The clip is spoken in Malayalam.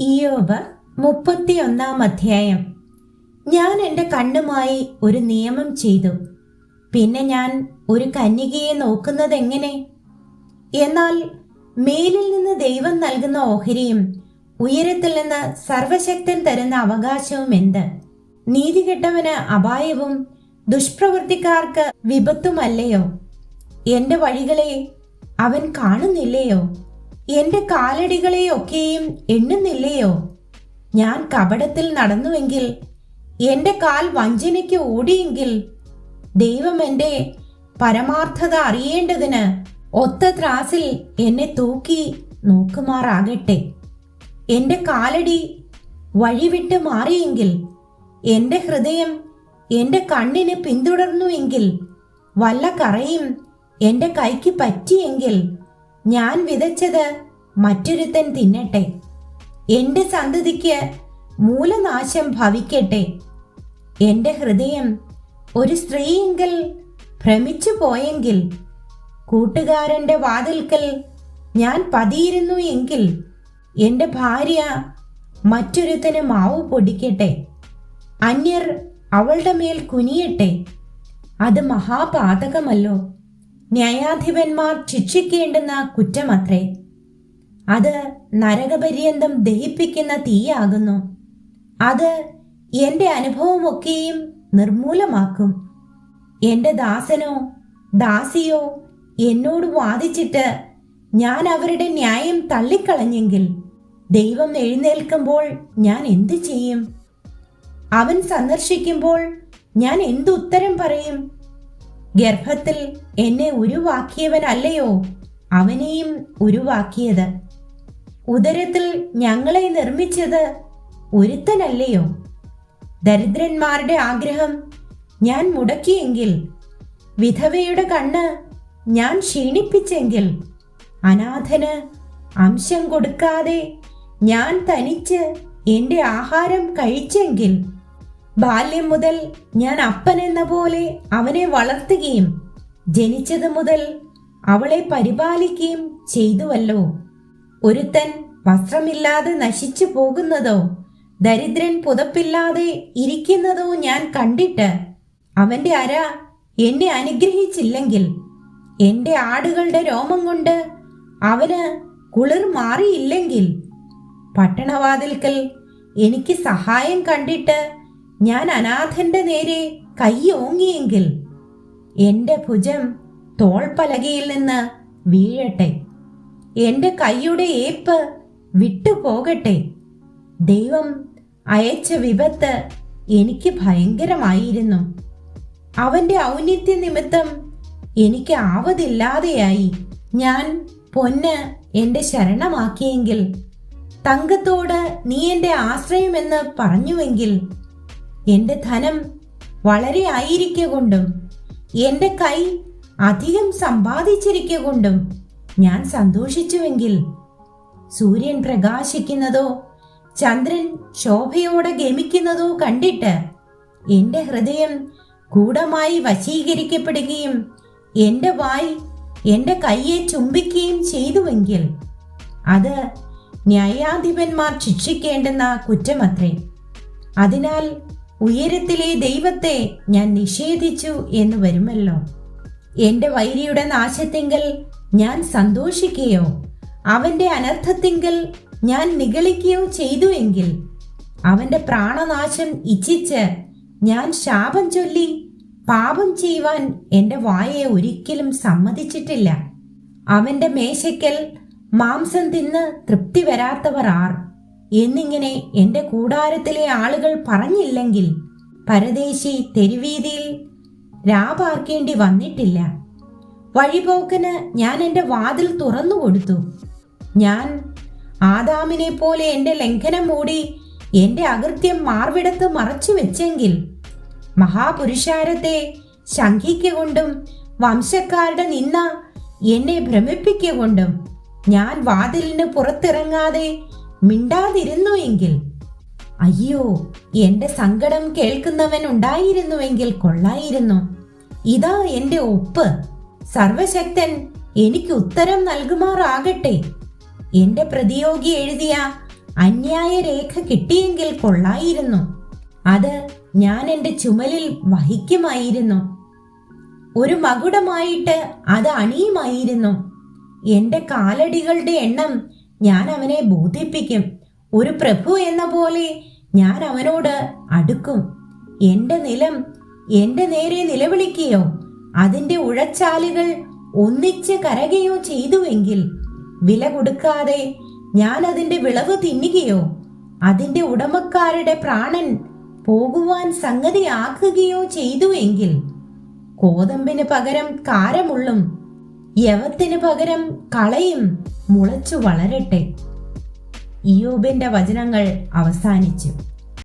ഇയോബ് മുപ്പത്തിയൊന്നാം അധ്യായം. ഞാൻ എന്റെ കണ്ണുമായി ഒരു നിയമം ചെയ്തു. പിന്നെ ഞാൻ ഒരു കന്യകയെ നോക്കുന്നത് എങ്ങനെ എന്നാൽ മേലിൽ നിന്ന് ദൈവം നൽകുന്ന ഓഹരിയും ഉയരത്തിൽ നിന്ന് സർവശക്തൻ തരുന്ന അവകാശവും എന്ത്? നീതികെട്ടവന് അപായവും ദുഷ്പ്രവൃത്തിക്കാർക്ക് വിപത്തുമല്ലയോ? എന്റെ വഴികളെ അവൻ കാണുന്നില്ലയോ? എന്റെ കാലടികളെയൊക്കെയും എണ്ണുന്നില്ലയോ? ഞാൻ കപടത്തിൽ നടന്നുവെങ്കിൽ എന്റെ കാൽ വഞ്ചനയ്ക്ക് ഓടിയെങ്കിൽ ദൈവം എന്റെ പരമാർത്ഥത അറിയേണ്ടതിന് ഒത്ത ത്രാസിൽ എന്നെ തൂക്കി നോക്കുമാറാകട്ടെ. എന്റെ കാലടി വഴിവിട്ട് മാറിയെങ്കിൽ എന്റെ ഹൃദയം എന്റെ കണ്ണിന് പിന്തുടർന്നുവെങ്കിൽ വല്ല കറയും എന്റെ കൈക്ക് പറ്റിയെങ്കിൽ ഞാൻ വിതച്ചത് മറ്റൊരുത്തൻ തിന്നട്ടെ. എന്റെ സന്തതിക്ക് മൂലനാശം ഭവിക്കട്ടെ. എന്റെ ഹൃദയം ഒരു സ്ത്രീയെങ്കിൽ ഭ്രമിച്ചു പോയെങ്കിൽ കൂട്ടുകാരന്റെ വാതിൽക്കൽ ഞാൻ പതിയിരുന്നു എങ്കിൽ എന്റെ ഭാര്യ മറ്റൊരുത്തന് മാവ് പൊടിക്കട്ടെ. അന്യർ അവളുടെ മേൽ കുനിയട്ടെ. അത് മഹാപാതകമല്ലോ. ന്യായാധിപന്മാർ ശിക്ഷിക്കേണ്ടുന്ന കുറ്റമത്രേ. അത് നരകപര്യന്തം ദഹിപ്പിക്കുന്ന തീയാകുന്നു. അത് എന്റെ അനുഭവമൊക്കെയും നിർമൂലമാക്കും. എന്റെ ദാസനോ ദാസിയോ എന്നോട് വാദിച്ചിട്ട് ഞാൻ അവരുടെ ന്യായം തള്ളിക്കളഞ്ഞെങ്കിൽ ദൈവം എഴുന്നേൽക്കുമ്പോൾ ഞാൻ എന്തു ചെയ്യും? അവൻ സന്ദർശിക്കുമ്പോൾ ഞാൻ എന്തുത്തരം പറയും? ഗർഭത്തിൽ എന്നെ ഉരുവാക്കിയവനല്ലയോ? അവനെയും ഉരുവാക്കിയത്. ഉദരത്തിൽ ഞങ്ങളെ നിർമ്മിച്ചത് ഒരുത്തനല്ലയോ? ദരിദ്രന്മാരുടെ ആഗ്രഹം ഞാൻ മുടക്കിയെങ്കിൽ വിധവയുടെ കണ്ണ് ഞാൻ ക്ഷീണിപ്പിച്ചെങ്കിൽ അനാഥന് അംശം കൊടുക്കാതെ ഞാൻ തനിച്ച് എന്റെ ആഹാരം കഴിച്ചെങ്കിൽ ബാല്യം മുതൽ ഞാൻ അപ്പൻ എന്ന പോലെ അവനെ വളർത്തുകയും ജനിച്ചത് മുതൽ അവളെ പരിപാലിക്കുകയും ചെയ്തുവല്ലോ. ഒരുത്തൻ വസ്ത്രമില്ലാതെ നശിച്ചു പോകുന്നതോ ദരിദ്രൻ പുതപ്പില്ലാതെ ഇരിക്കുന്നതോ ഞാൻ കണ്ടിട്ട് അവന്റെ അര എന്നെ അനുഗ്രഹിച്ചില്ലെങ്കിൽ എന്റെ ആടുകളുടെ രോമം കൊണ്ട് അവന് കുളിർ മാറിയില്ലെങ്കിൽ പട്ടണവാതിൽക്കൽ എനിക്ക് സഹായം കണ്ടിട്ട് ഞാൻ അനാഥന്റെ നേരെ കൈ ഓങ്ങിയെങ്കിൽ എന്റെ ഭുജം തോൾപ്പലകയിൽ നിന്ന് വീഴട്ടെ. എന്റെ കൈയുടെ ഏപ്പ് വിട്ടുപോകട്ടെ. ദൈവം അയച്ച വിപത്ത് എനിക്ക് ഭയങ്കരമായിരുന്നു. അവന്റെ ഔന്നിത്യ നിമിത്തം എനിക്ക് ആവതില്ലാതെയായി. ഞാൻ പൊന്ന് എന്റെ ശരണമാക്കിയെങ്കിൽ തങ്കത്തോട് നീ എന്റെ ആശ്രയമെന്ന് പറഞ്ഞുവെങ്കിൽ എന്റെ ധനം വളരെ ആയിരിക്കൊണ്ടും എന്റെ കൈ അധികം സമ്പാദിച്ചിരിക്കൊണ്ടും ഞാൻ സന്തോഷിച്ചുവെങ്കിൽ സൂര്യൻ പ്രകാശിക്കുന്നതോ ചന്ദ്രൻ ശോഭയോടെ ഗമിക്കുന്നതോ കണ്ടിട്ട് എന്റെ ഹൃദയം കൂടമായി വശീകരിക്കപ്പെടുകയും എന്റെ വായ് എന്റെ കൈയെ ചുംബിക്കുകയും ചെയ്തുവെങ്കിൽ അത് ന്യായാധിപന്മാർ ശിക്ഷിക്കേണ്ടുന്ന കുറ്റമത്രേ. അതിനാൽ ഉയരത്തിലെ ദൈവത്തെ ഞാൻ നിഷേധിച്ചു എന്ന് വരുമല്ലോ. എന്റെ വൈരിയുടെ നാശത്തിങ്കൽ ഞാൻ സന്തോഷിക്കുകയോ അവന്റെ അനർത്ഥത്തിങ്കൽ ഞാൻ നിഗളിക്കുകയോ ചെയ്തു എങ്കിൽ അവന്റെ പ്രാണനാശം ഇച്ഛിച്ച് ഞാൻ ശാപം ചൊല്ലി പാപം ചെയ്യുവാൻ എന്റെ വായെ ഒരിക്കലും സമ്മതിച്ചിട്ടില്ല. അവന്റെ മേശയ്ക്കൽ മാംസം തിന്ന് തൃപ്തി വരാത്തവർ ആർ? എന്നിങ്ങനെ എന്റെ കൂടാരത്തിലെ ആളുകൾ പറഞ്ഞില്ലെങ്കിൽ പരദേശി തെരുവീതിയിൽ രാപാർക്കേണ്ടി വന്നിട്ടില്ല. വഴിപോക്കന് ഞാൻ എന്റെ വാതിൽ തുറന്നു കൊടുത്തു. ഞാൻ ആദാമിനെ പോലെ എന്റെ ലംഘനം മൂടി എന്റെ അകൃത്യം മാർവിടത്ത് മറച്ചു വെച്ചെങ്കിൽ മഹാപുരുഷാരത്തെ ശങ്കിക്കൊണ്ടും വംശക്കാരുടെ നിന്ന എന്നെ ഭ്രമിപ്പിക്കൊണ്ടും ഞാൻ വാതിലിന് പുറത്തിറങ്ങാതെ മിണ്ടാതിരുന്നു എങ്കിൽ അയ്യോ എന്റെ സങ്കടം കേൾക്കുന്നവൻ ഉണ്ടായിരുന്നുവെങ്കിൽ കൊള്ളായിരുന്നു. ഇതാ എന്റെ ഒപ്പ്. സർവശക്തൻ എനിക്ക് ഉത്തരം നൽകുമാറാകട്ടെ. എന്റെ പ്രതിയോഗി എഴുതിയ അന്യായ രേഖ കിട്ടിയെങ്കിൽ കൊള്ളായിരുന്നു. അത് ഞാൻ എന്റെ ചുമലിൽ വഹിക്കുമായിരുന്നു. ഒരു മകുടമായിട്ട് അത് അണിയുമായിരുന്നു. എന്റെ കാലടികളുടെ എണ്ണം ഞാൻ അവനെ ബോധിപ്പിക്കും. ഒരു പ്രഭു എന്ന പോലെ ഞാൻ അവനോട് അടുക്കും. എന്റെ നിലം എന്റെ നേരെ നിലവിളിക്കുകയോ അതിന്റെ ഉഴച്ചാലുകൾ ഒന്നിച്ച് കരകയോ ചെയ്തുവെങ്കിൽ വില കൊടുക്കാതെ ഞാൻ അതിന്റെ വിളവ് തിന്നുകയോ അതിന്റെ ഉടമക്കാരുടെ പ്രാണൻ പോകുവാൻ സംഗതിയാക്കുകയോ ചെയ്തുവെങ്കിൽ കോതമ്പിന് പകരം കാരമുള്ളും യവത്തിന് പകരം കളയും മുളച്ചു വളരട്ടെ. ഇയോബിന്റെ വചനങ്ങൾ അവസാനിച്ചു.